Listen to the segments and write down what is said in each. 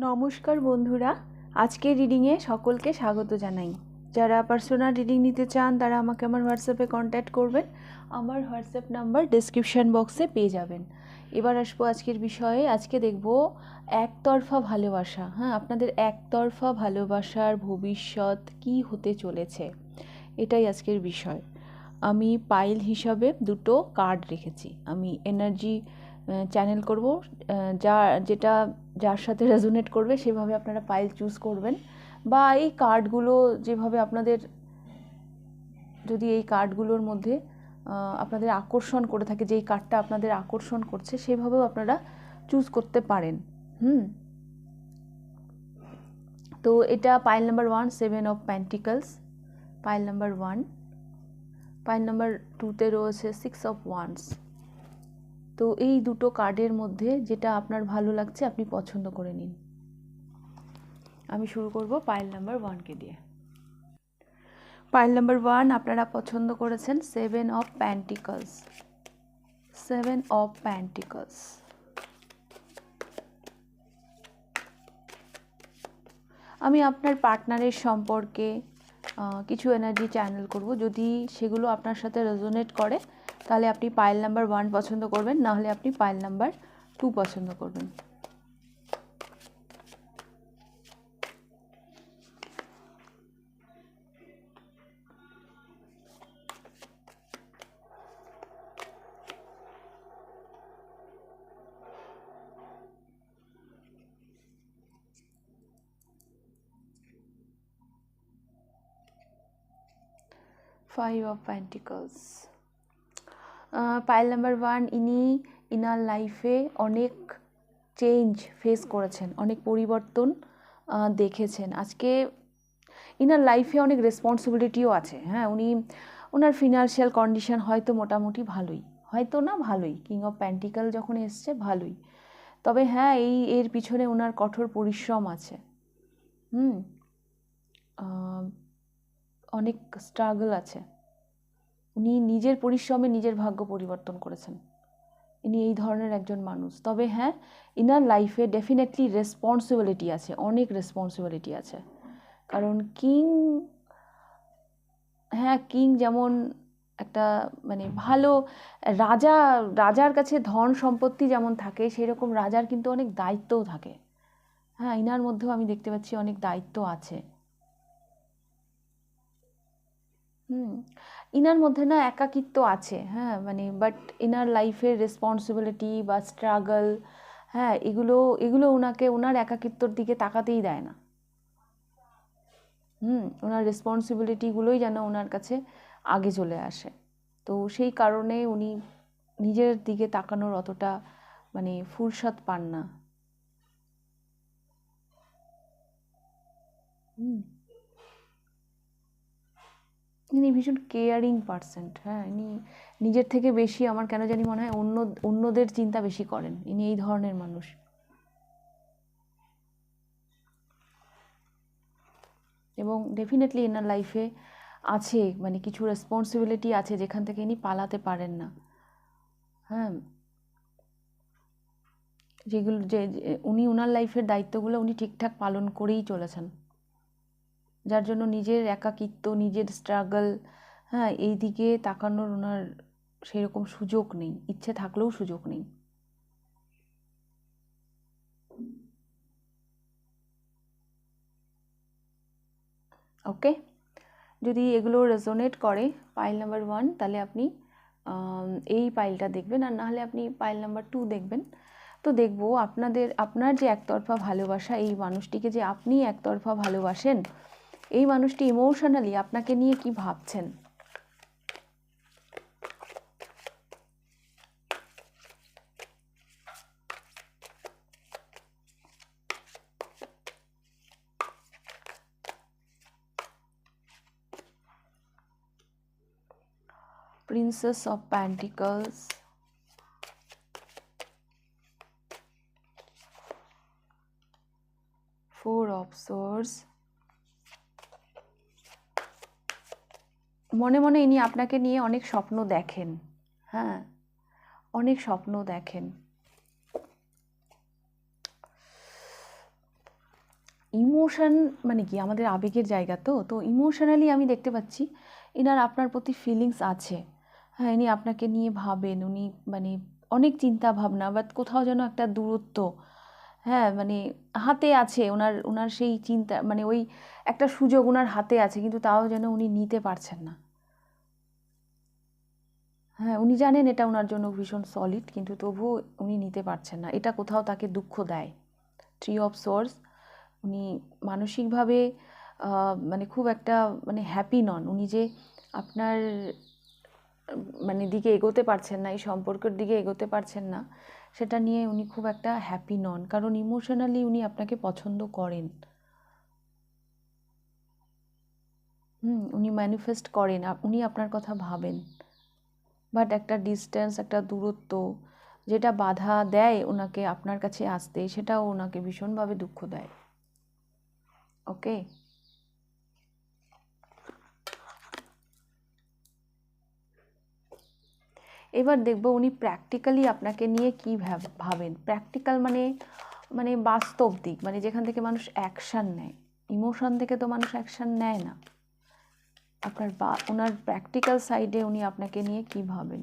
নমস্কার বন্ধুরা, আজকের রিডিংয়ে সকলকে স্বাগত জানাই। যারা পার্সোনাল রিডিং নিতে চান, তারা আমাকে আমার হোয়াটসঅ্যাপে কন্ট্যাক্ট করবেন। আমার হোয়াটসঅ্যাপ নাম্বার ডিসক্রিপশান বক্সে পেয়ে যাবেন। এবার আসব আজকের বিষয়ে। আজকে দেখব একতরফা ভালোবাসা। হ্যাঁ আপনাদের একতরফা ভালোবাসার ভবিষ্যৎ কি হতে চলেছে? এটাই আজকের বিষয়। আমি পাইল হিসাবে দুটো কার্ড রেখেছি। আমি এনার্জি চ্যানেল করব। যা, যেটা যার সাথে রেজোনেট করবে, সেভাবে আপনারা পাইল চুজ করবেন। বা এই কার্ডগুলো যেভাবে আপনাদের, যদি এই কার্ডগুলোর মধ্যে আপনাদের আকর্ষণ করে থাকে, যেই কার্ডটা আপনাদের আকর্ষণ করছে, সেভাবেও আপনারা চুজ করতে পারেন। হুম? তো এটা pile number one seven of pentacles pile number one pile number টুতে রয়েছে সিক্স অফ ওয়ান্স তো এই দুটো কার্ডের মধ্যে যেটা আপনার ভালো লাগছে, আপনি পছন্দ করে নিন। আমি শুরু করব পাইল নাম্বার ওয়ানকে দিয়ে। পাইল নাম্বার ওয়ান আপনারা পছন্দ করেছেন seven of pentacles seven of pentacles আমি আপনার পার্টনারের সম্পর্কে কিছু এনার্জি চ্যানেল করব, যদি সেগুলো আপনার সাথে রেজোনেট করে তাহলে আপনি পাইল নাম্বার ওয়ান পছন্দ করবেন নাহলে আপনি পাইল নাম্বার টু পছন্দ করবেন। Five of pentacles pile number one ইনি ইনার লাইফে অনেক চেঞ্জ ফেস করেছেন, অনেক পরিবর্তন দেখেছেন। আজকে ইনার লাইফে অনেক রেসপন্সিবিলিটিও আছে। হ্যাঁ উনি ওনার ফিনান্সিয়াল কন্ডিশন হয়তো মোটামুটি ভালোই। হয়তো না ভালোই কিং অফ প্যান্টিক্যাল যখন এসছে, ভালোই। তবে হ্যাঁ এই, এর পিছনে ওনার কঠোর পরিশ্রম আছে। হুম অনেক স্ট্রাগল আছে। উনি নিজের পরিশ্রমে নিজের ভাগ্য পরিবর্তন করেছেন। ইনি এই ধরনের একজন মানুষ। তবে হ্যাঁ ইনার লাইফে ডেফিনেটলি রেসপন্সিবিলিটি আছে, অনেক রেসপন্সিবিলিটি আছে। কারণ কিং হ্যাঁ কিং যেমন একটা মানে ভালো, রাজা, রাজার কাছে ধন সম্পত্তি যেমন থাকে সেই রকম রাজার কিন্তু অনেক দায়িত্বও থাকে। হ্যাঁ ইনার মধ্যেও আমি দেখতে পাচ্ছি অনেক দায়িত্ব আছে। হুম ইনার মধ্যে না একাকিত্ব আছে হ্যাঁ মানে বাট ইনার লাইফের রেসপন্সিবিলিটি বা স্ট্রাগল হ্যাঁ এগুলো এগুলো ওনাকে ওনার একাকিত্বর দিকে তাকাতেই দেয় না। হুম ওনার রেসপন্সিবিলিটিগুলোই যেন ওনার কাছে আগে চলে আসে। তো সেই কারণে উনি নিজের দিকে তাকানোর অতটা মানে ফুরসত পান না। হুম। ইনি ভীষণ কেয়ারিং পার্সেন্ট হ্যাঁ ইনি নিজের থেকে বেশি আমার কেন জানি মনে হয় অন্য, অন্যদের চিন্তা বেশি করেন, ইনি এই ধরনের মানুষ। এবং ডেফিনেটলি এনার লাইফে আছে মানে কিছু রেসপন্সিবিলিটি আছে যেখান থেকে ইনি পালাতে পারেন না। হ্যাঁ যেগুলো যে উনি ওনার লাইফের দায়িত্বগুলো উনি ঠিকঠাক পালন করেই চলেছেন। যার জন্য নিজের একাকিত্ব, নিজের স্ট্রাগল হ্যাঁ এই দিকে তাকানোর ওনার সেরকম সুযোগ নেই, ইচ্ছে থাকলেও সুযোগ নেই। ওকে যদি এগুলো রেজোনেট করে পাইল নাম্বার ওয়ান তাহলে আপনি এই পাইলটা দেখবেন আর নাহলে আপনি পাইল নাম্বার টু দেখবেন। তো দেখব আপনাদের, আপনার যে একতরফা ভালোবাসা, এই মানুষটিকে যে আপনি একতরফা ভালোবাসেন এই মানুষটি ইমোশনালি আপনাকে নিয়ে কি ভাবছেন Princess of Pentacles Four of Swords মনে মনে ইনি আপনাকে নিয়ে অনেক স্বপ্ন দেখেন। হ্যাঁ অনেক স্বপ্ন দেখেন। ইমোশন মানে কি? আমাদের আবেগের জায়গা তো তো ইমোশনালি আমি দেখতে পাচ্ছি এনার আপনার প্রতি ফিলিংস আছে। হ্যাঁ ইনি আপনাকে নিয়ে ভাবেন, উনি মানে অনেক চিন্তা ভাবনা বাট কোথাও যেন একটা দূরত্ব হ্যাঁ মানে হাতে আছে ওনার ওনার সেই চিন্তা মানে ওই একটা সুযোগ ওনার হাতে আছে, কিন্তু তাও যেন উনি নিতে পারছেন না। হ্যাঁ উনি জানেন এটা ওনার জন্য ভীষণ সলিড কিন্তু তবুও উনি নিতে পারছেন না। এটা কোথাও তাকে দুঃখ দেয়। ট্রি অফ সোর্স উনি মানসিকভাবে মানে খুব একটা মানে হ্যাপি নন। উনি যে আপনার মানে দিকে এগোতে পারছেন না, এই সম্পর্কের দিকে এগোতে পারছেন না, সেটা নিয়ে উনি খুব একটা হ্যাপি নন। কারণ ইমোশনালি উনি আপনাকে পছন্দ করেন। হুম, উনি ম্যানিফেস্ট করেন উনি আপনার কথা ভাবেন। বাট একটা ডিস্টেন্স একটা দূরত্ব যেটা বাধা দেয় ওনাকে আপনার কাছে আসতে, সেটাও ওনাকে ভীষণভাবে দুঃখ দেয়। ওকে এবার দেখব উনি প্র্যাকটিক্যালি আপনাকে নিয়ে কী ভাবেন। প্র্যাকটিক্যাল মানে মানে বাস্তব দিক মানে যেখান থেকে মানুষ অ্যাকশান নেয়। ইমোশন থেকে তো মানুষ অ্যাকশান নেয় না। আপনার বা, ওনার প্র্যাকটিক্যাল সাইডে উনি আপনাকে নিয়ে কী ভাবেন?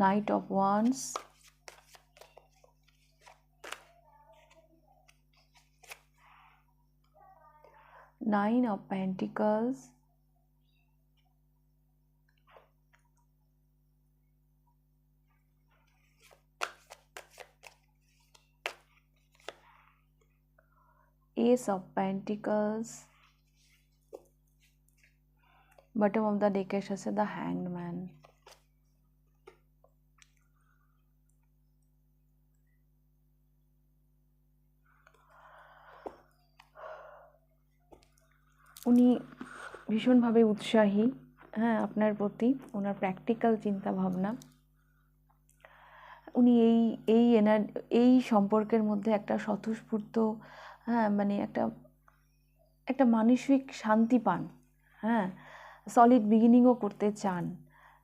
Knight of Wands. Nine of pentacles. Ace of pentacles. Bottom of the deck এসেছে the hanged man. উনি ভীষণভাবে উৎসাহী হ্যাঁ আপনার প্রতি, ওনার প্র্যাকটিক্যাল চিন্তা ভাবনা উনি এই এই এনার, এই সম্পর্কের মধ্যে একটা স্বতঃস্ফূর্ত হ্যাঁ মানে একটা একটা মানসিক শান্তি পান। হ্যাঁ সলিড বিগিনিংও করতে চান।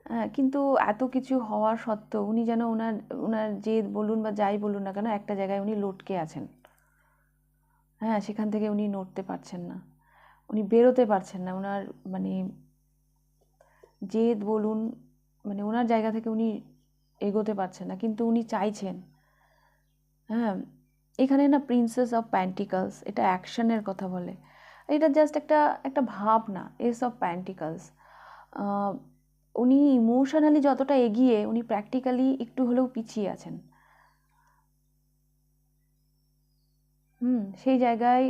হ্যাঁ কিন্তু এত কিছু হওয়ার সত্ত্বেও উনি যেন ওনার ওনার যে বলুন বা যাই বলুন না কেন, একটা জায়গায় উনি লটকে আছেন। হ্যাঁ সেখান থেকে উনি নড়তে পারছেন না। উনি বেরোতে পারছেন না। ওনার মানে জেদ বলুন মানে ওনার জায়গা থেকে উনি এগোতে পারছেন না। কিন্তু উনি চাইছেন। হ্যাঁ এখানে না প্রিন্সেস অফ প্যান্টিকালস এটা অ্যাকশনের কথা বলে। এটা জাস্ট একটা একটা ভাব না এস অফ প্যান্টিকালস উনি ইমোশনালি যতটা এগিয়ে, উনি প্র্যাকটিক্যালি একটু হলেও পিছিয়ে আছেন। হুম, সেই জায়গায়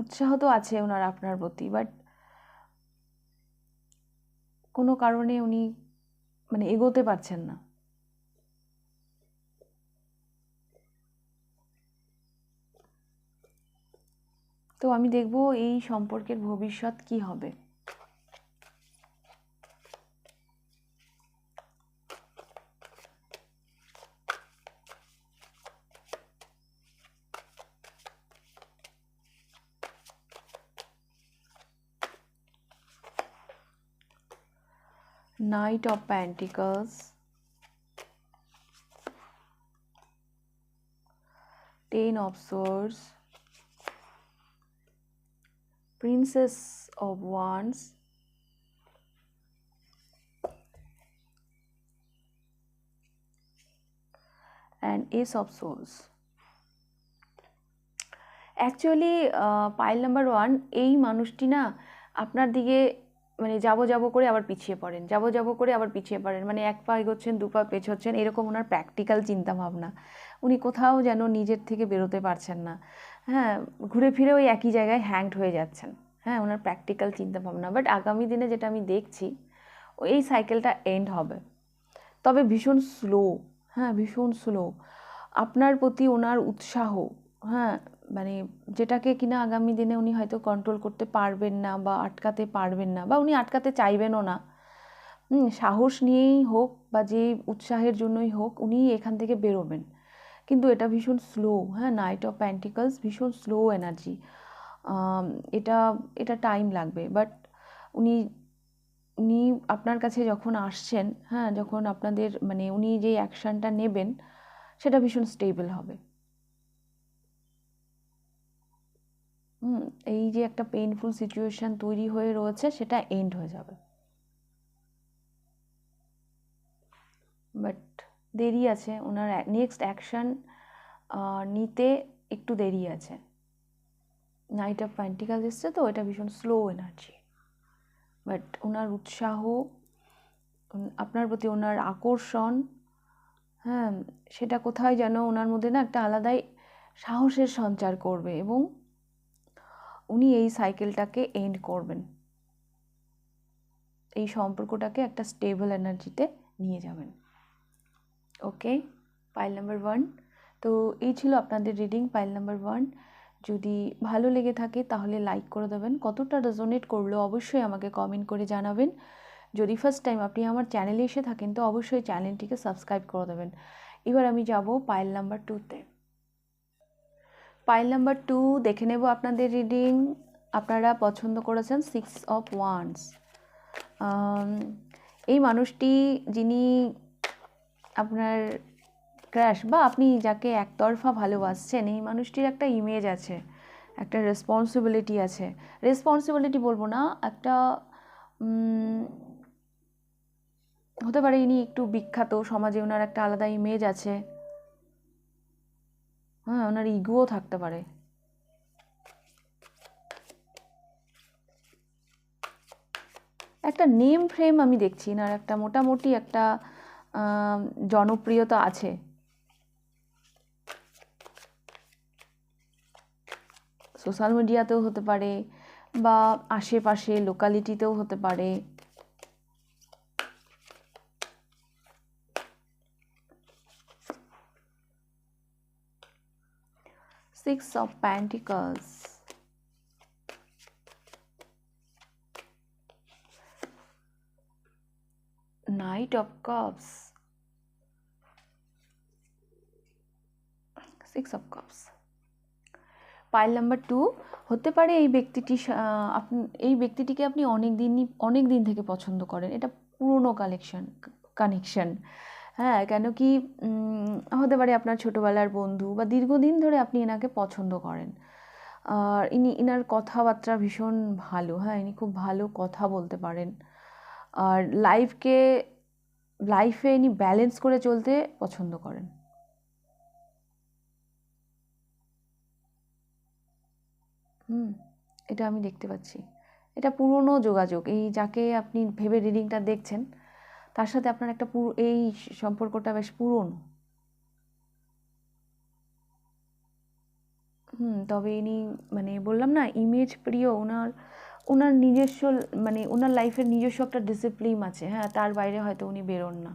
উৎসাহ তো আছে ওনার আপনার প্রতি বাট কোনো কারণে উনি মানে এগোতে পারছেন না। তো আমি দেখব এই সম্পর্কের ভবিষ্যৎ কি হবে Knight of Pentacles, Ten of Swords, Princess of Wands, and Ace of Swords. Actually pile number one এই মানুষটি না আপনার দিকে মানে যাব যাব করে আবার পিছিয়ে পড়েন, যাব যাব করে আবার পিছিয়ে পড়েন মানে এক পা এগোচ্ছেন, দু পা পেছোচ্ছেন, এরকম ওনার প্র্যাকটিক্যাল চিন্তা ভাবনা উনি কোথাও যেন নিজের থেকে বেরোতে পারছেন না। হ্যাঁ ঘুরে ফিরে ওই একই জায়গায় হ্যাংড হয়ে যাচ্ছেন। হ্যাঁ ওনার প্র্যাকটিক্যাল চিন্তা ভাবনা বাট আগামী দিনে যেটা আমি দেখছি, এই সাইকেলটা এন্ড হবে। তবে ভীষণ স্লো হ্যাঁ ভীষণ স্লো আপনার প্রতি ওনার উৎসাহ হ্যাঁ মানে যেটাকে কিনা আগামী দিনে উনি হয়তো কন্ট্রোল করতে পারবেন না বা আটকাতে পারবেন না বা উনি আটকাতে চাইবেনও না। সাহস নিয়েই হোক বা যে উৎসাহের জন্যই হোক উনি এখান থেকে বেরোবেন। কিন্তু এটা ভীষণ স্লো হ্যাঁ নাইট অফ প্যান্টিকলস ভীষণ স্লো এনার্জি এটা এটা টাইম লাগবে। বাট উনি উনি আপনার কাছে যখন আসছেন হ্যাঁ যখন আপনাদের মানে উনি যে অ্যাকশানটা নেবেন, সেটা ভীষণ স্টেবল হবে। হুম, এই যে একটা পেইনফুল সিচুয়েশান তৈরি হয়ে রয়েছে, সেটা এন্ড হয়ে যাবে। বাট দেরি আছে, ওনার নেক্সট অ্যাকশান নিতে একটু দেরি আছে। নাইট অফ প্যান্টিকাল এসছে তো এটা ভীষণ স্লো এনার্জি বাট ওনার উৎসাহ আপনার প্রতি ওনার আকর্ষণ হ্যাঁ সেটা কোথায় যেন ওনার মধ্যে না একটা আলাদাই সাহসের সঞ্চার করবে এবং উনি এই সাইকেলটাকে এন্ড করবেন। এই সম্পর্কটাকে একটা স্টেবল এনার্জিতে নিয়ে যাবেন। ওকে পাইল নাম্বার ওয়ান তো এই ছিল আপনাদের রিডিং পাইল নাম্বার ওয়ান যদি ভালো লেগে থাকে তাহলে লাইক করে দেবেন। কতটা রেজোনেট করল অবশ্যই আমাকে কমেন্ট করে জানাবেন। যদি ফার্স্ট টাইম আপনি আমার চ্যানেলে এসে থাকেন তো অবশ্যই চ্যানেলটিকে সাবস্ক্রাইব করে দেবেন। এবার আমি যাব পাইল নাম্বার টুতে পাইল নাম্বার টু দেখে নেব আপনাদের রিডিং আপনারা পছন্দ করেছেন সিক্স অফ ওয়ান্স এই মানুষটি যিনি আপনার ক্র্যাশ বা আপনি যাকে একতরফা ভালোবাসছেন, এই মানুষটির একটা ইমেজ আছে, একটা রেসপন্সিবিলিটি আছে। রেসপন্সিবিলিটি বলব না, একটা হতে পারে ইনি একটু বিখ্যাত, সমাজে ওনার একটা আলাদা ইমেজ আছে। হ্যাঁ ওনার ইগোও থাকতে পারে। একটা নেম ফ্রেম আমি দেখছি, না একটা মোটামুটি একটা জনপ্রিয়তা আছে। সোশ্যাল মিডিয়াতেও হতে পারে, বা আশেপাশে লোকালিটিতেও হতে পারে। Six of pentacles knight of cups six of cups pile number two হতে পারে এই ব্যক্তিটি আপনি, এই ব্যক্তিটিকে আপনি অনেক দিনই, অনেক দিন থেকে পছন্দ করেন। এটা পুরনো কালেকশন কানেকশন হ্যাঁ কেন কি হতে পারে আপনার ছোটোবেলার বন্ধু বা দীর্ঘদিন ধরে আপনি এনাকে পছন্দ করেন। আর ইনি, ইনার কথাবার্তা ভীষণ ভালো হ্যাঁ ইনি খুব ভালো কথা বলতে পারেন। আর লাইফকে, লাইফে ইনি ব্যালেন্স করে চলতে পছন্দ করেন। হুম, এটা আমি দেখতে পাচ্ছি। এটা পুরনো যোগাযোগ। এই যাকে আপনি ভেবে রিডিংটা দেখছেন তার সাথে আপনার একটা পুরো, এই সম্পর্কটা বেশ পুরনো। হুম, তবে ইনি মানে বললাম না ইমেজ প্রিয় ওনার ওনার নিজস্ব মানে ওনার লাইফের নিজস্ব একটা ডিসিপ্লিন আছে। হ্যাঁ তার বাইরে হয়তো উনি বেরোন না।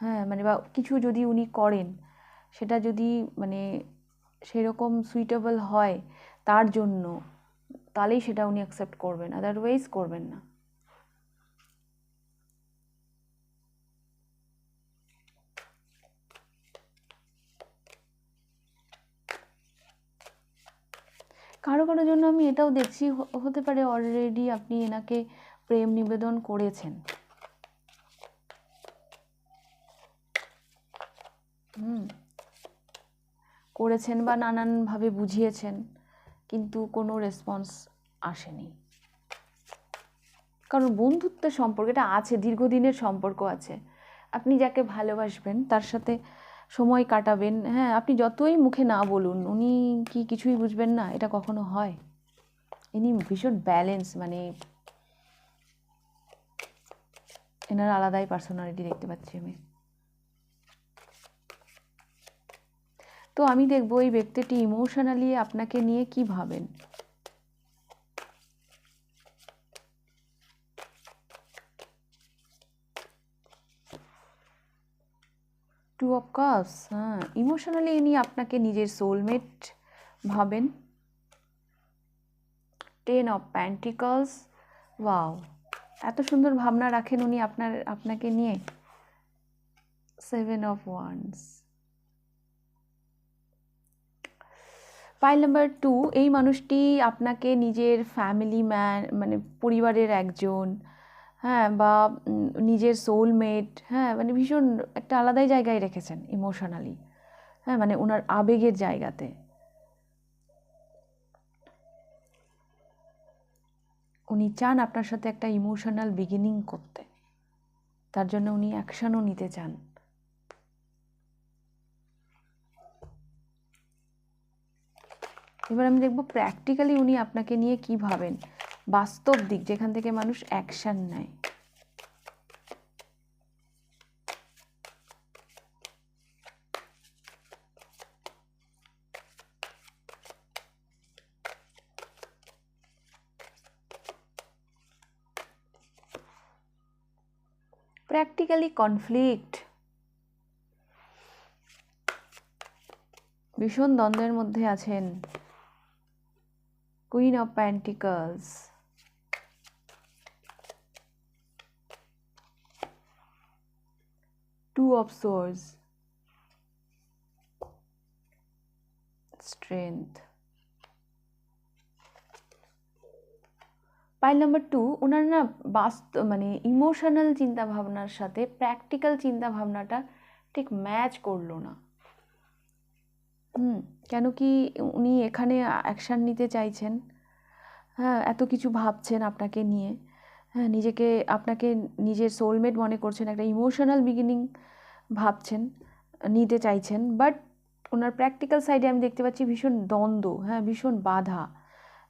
হ্যাঁ মানে বা কিছু যদি উনি করেন, সেটা যদি মানে সেরকম সুইটেবল হয় তার জন্য, তাহলেই সেটা উনি অ্যাকসেপ্ট করবেন আদারওয়াইজ করবেন না। কারও কারোর জন্য আমি এটাও দেখছি হতে পারে অলরেডি আপনি এনাকে প্রেম নিবেদন করেছেন। হুম। করেছেন বা নানানভাবে বুঝিয়েছেন, কিন্তু কোনো রেসপন্স আসেনি। কারণ বন্ধুত্বের সম্পর্ক, এটা আছে, দীর্ঘদিনের সম্পর্ক আছে। আপনি যাকে ভালোবাসবেন, তার সাথে সময় কাটাবেন। হ্যাঁ আপনি যতই মুখে না বলুন, উনি কি কিছুই বুঝবেন না, এটা কখনো হয়। ইনি ভীষণ ব্যালেন্স মানে এনার আলাদাই পার্সোনালিটি দেখতে পাচ্ছি আমি। তো আমি দেখব এই ব্যক্তিটি ইমোশনালি আপনাকে নিয়ে কি ভাবেন। টু অফ কাপস হ্যাঁ। ইমোশনালি ইনি আপনাকে নিজের সোলমেট ভাবেন। টেন অফ প্যান্টিকলস ওয়াও এত সুন্দর ভাবনা রাখেন উনি আপনার, আপনাকে নিয়ে। Seven of wands pile number two এই মানুষটি আপনাকে নিজের ফ্যামিলি ম্যান মানে পরিবারের একজন হ্যাঁ বা নিজের সোলমেট হ্যাঁ মানে ভীষণ একটা আলাদাই জায়গায় রেখেছেন ইমোশনালি হ্যাঁ মানে ওনার আবেগের জায়গাতে। উনি চান আপনার সাথে একটা ইমোশনাল বিগিনিং করতে। তার জন্য উনি অ্যাকশনও নিতে চান। এবার আমি দেখব প্র্যাকটিক্যালি উনি আপনাকে নিয়ে কি ভাবেন। বাস্তব দিক যেখান থেকে মানুষ অ্যাকশান নেয়। প্র্যাকটিক্যালি কনফ্লিক্ট ভীষণ দ্বন্দ্বের মধ্যে আছেন। Queen of pentacles two of swords strength pile number two ওনার না বাস্তব মানে ইমোশনাল চিন্তা ভাবনার সাথে প্র্যাকটিক্যাল চিন্তা ভাবনাটা ঠিক ম্যাচ করল না। হুম, কেন কি উনি এখানে অ্যাকশান নিতে চাইছেন। হ্যাঁ এত কিছু ভাবছেন আপনাকে নিয়ে। হ্যাঁ নিজেকে, আপনাকে নিজের সোলমেট মনে করছেন, একটা ইমোশনাল বিগিনিং ভাবছেন, নিতে চাইছেন বাট ওনার প্র্যাকটিক্যাল সাইডে আমি দেখতে পাচ্ছি ভীষণ দ্বন্দ্ব হ্যাঁ ভীষণ বাধা।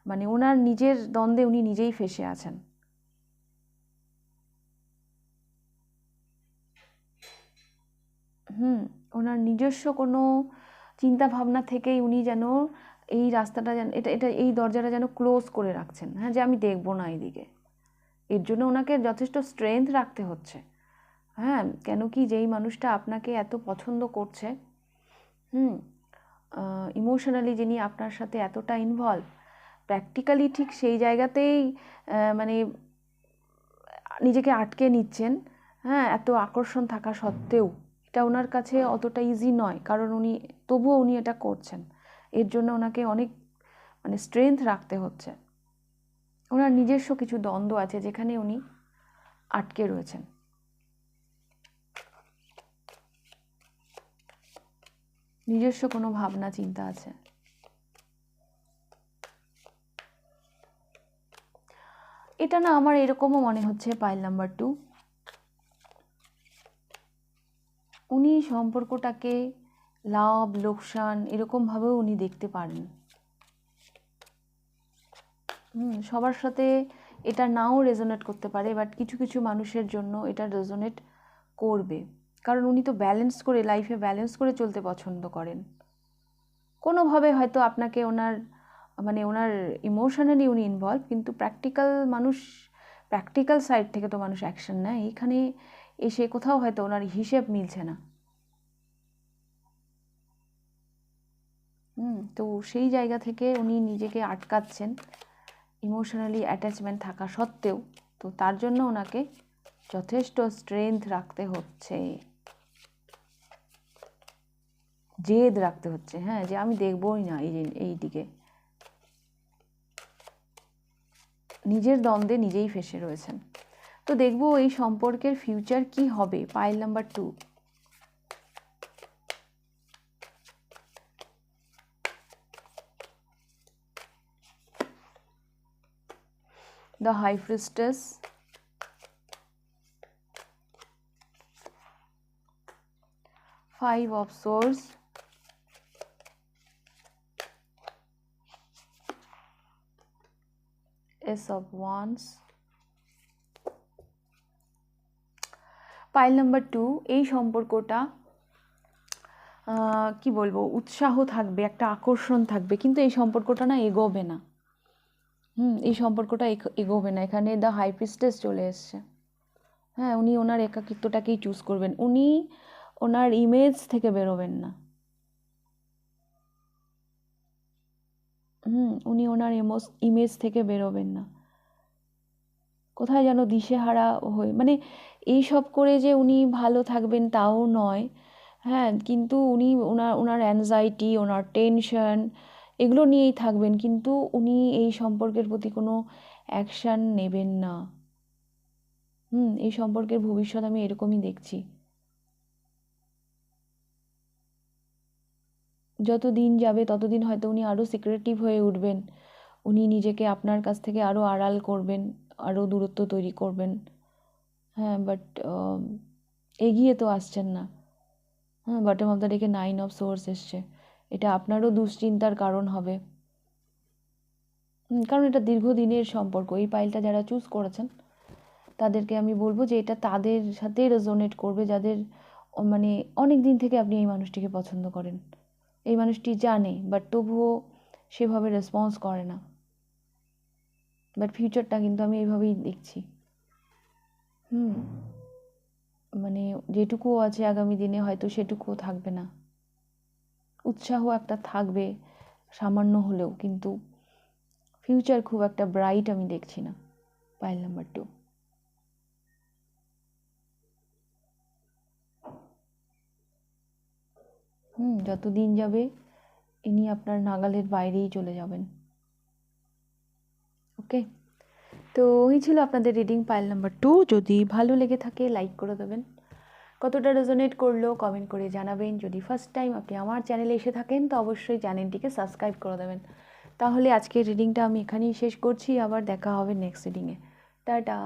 মানে ওনার নিজের দ্বন্দ্বে উনি নিজেই ফেসে আছেন। হুম, ওনার নিজস্ব কোনো চিন্তা ভাবনা থেকেই উনি যেন এই রাস্তাটা যেন, এটা এটা, এই দরজাটা যেন ক্লোজ করে রাখছেন। হ্যাঁ যে আমি দেখব না এইদিকে এর জন্য ওনাকে যথেষ্ট স্ট্রেংথ রাখতে হচ্ছে। হ্যাঁ কেন কি যেই মানুষটা আপনাকে এত পছন্দ করছে, হুম ইমোশনালি যিনি আপনার সাথে এতটা ইনভলভ প্র্যাকটিক্যালি ঠিক সেই জায়গাতেই মানে নিজেকে আটকে নিচ্ছেন হ্যাঁ এত আকর্ষণ থাকা সত্ত্বেও। এটা ওনার কাছে অতটা ইজি নয়, কারণ উনি, তবুও উনি এটা করছেন। এর জন্য ওনাকে অনেক মানে স্ট্রেংথ রাখতে হচ্ছে। ওনার নিজস্ব কিছু দ্বন্দ্ব আছে যেখানে উনি আটকে রয়েছেন। নিজস্ব কোনো ভাবনা, চিন্তা আছে? এটা না আমার এরকমও মনে হচ্ছে পাইল নাম্বার টু। উনি সম্পর্কটাকে লাভ, লোকসান এরকমভাবেও উনি দেখতে পারেন। হুম, সবার সাথে এটা নাও রেজোনেট করতে পারে বাট কিছু কিছু মানুষের জন্য এটা রেজোনেট করবে। কারণ উনি তো ব্যালেন্স করে লাইফে ব্যালেন্স করে চলতে পছন্দ করেন। কোনোভাবে হয়তো আপনাকে ওনার মানে ওনার ইমোশনালি উনি ইনভলভ কিন্তু প্র্যাকটিক্যাল মানুষ প্র্যাকটিক্যাল সাইড থেকে তো মানুষ অ্যাকশন নেয়। এখানে এসে কোথাও হয়তো ওনার হিসেব মিলছে না। হুম, তো সেই জায়গা থেকে উনি নিজেকে আটকাচ্ছেন। ইমোশনালি অ্যাটাচমেন্ট থাকা সত্ত্বেও, তো তার জন্য ওনাকে যথেষ্ট স্ট্রেংথ রাখতে হচ্ছে। জেদ রাখতে হচ্ছে হ্যাঁ যে আমি দেখবই না এই এই দিকে নিজের দ্বন্দ্বে নিজেই ফেসে রয়েছেন। তো দেখব এই সম্পর্কের ফিউচার কি হবে pile number two high priestess five of swords ace of wands pile number two এই সম্পর্কটা কি বলব, উৎসাহ থাকবে, একটা আকর্ষণ থাকবে, কিন্তু এই সম্পর্কটা না এগোবে না। হুম, এই সম্পর্কটা এগোবে না। এখানে দ্য হাই প্রিস্টেস চলে এসছে। হ্যাঁ উনি ওনার একাকিত্বটাকেই চুজ করবেন। উনি ওনার ইমেজ থেকে বেরোবেন না। হুম, উনি ওনার এমোস ইমেজ থেকে বেরোবেন না। কোথায় যেন দিশেহারা হয়ে মানে এই সব করে যে উনি ভালো থাকবেন তাও নয়। হ্যাঁ কিন্তু উনি ওনার ওনার অ্যাংজাইটি ওনার টেনশন এগুলো নিয়েই থাকবেন, কিন্তু উনি এই সম্পর্কের প্রতি কোনো অ্যাকশান নেবেন না। হুম, এই সম্পর্কের ভবিষ্যৎ আমি এরকমই দেখছি। যত দিন যাবে, ততদিন হয়তো উনি আরও সিক্রেটিভ হয়ে উঠবেন। উনি নিজেকে আপনার কাছ থেকে আরও আড়াল করবেন আরও দূরত্ব তৈরি করবেন। হ্যাঁ বাট এগিয়ে তো আসছেন না। হ্যাঁ বটম অফ দ্য ডেকে নাইন অফ সোর্স এসছে। এটা আপনারও দুশ্চিন্তার কারণ হবে। কারণ এটা দীর্ঘদিনের সম্পর্ক। এই পাইলটা যারা চুজ করেছেন, তাদেরকে আমি বলব যে এটা তাদের সাথে রেজোনেট করবে, যাদের মানে অনেক দিন থেকে আপনি এই মানুষটিকে পছন্দ করেন। এই মানুষটি জানে বাট তবুও সেভাবে রেসপন্স করে না। বাট ফিউচারটা কিন্তু আমি এইভাবেই দেখছি। হুম মানে যেটুকুও আছে আগামী দিনে হয়তো সেটুকুও থাকবে না। উৎসাহ একটা থাকবে, সামান্য হলেও, কিন্তু ফিউচার খুব একটা ব্রাইট আমি দেখছি না। পাইল নাম্বার টু হুম যত দিন যাবে ইনি আপনার নাগালের বাইরেই চলে যাবেন। ওকে? তো এই ছিল আপনাদের রিডিং পাইল নাম্বার টু যদি ভালো লেগে থাকে লাইক করে দেবেন। কতটা রেজোনেট করল কমেন্ট করে জানাবেন। যদি ফার্স্ট টাইম আপনি আমার চ্যানেলে এসে থাকেন, তো অবশ্যই চ্যানেলটিকে সাবস্ক্রাইব করে দেবেন। তাহলে আজকের রিডিংটা আমি এখানেই শেষ করছি। আবার দেখা হবে নেক্সট রিডিংয়ে টাটা!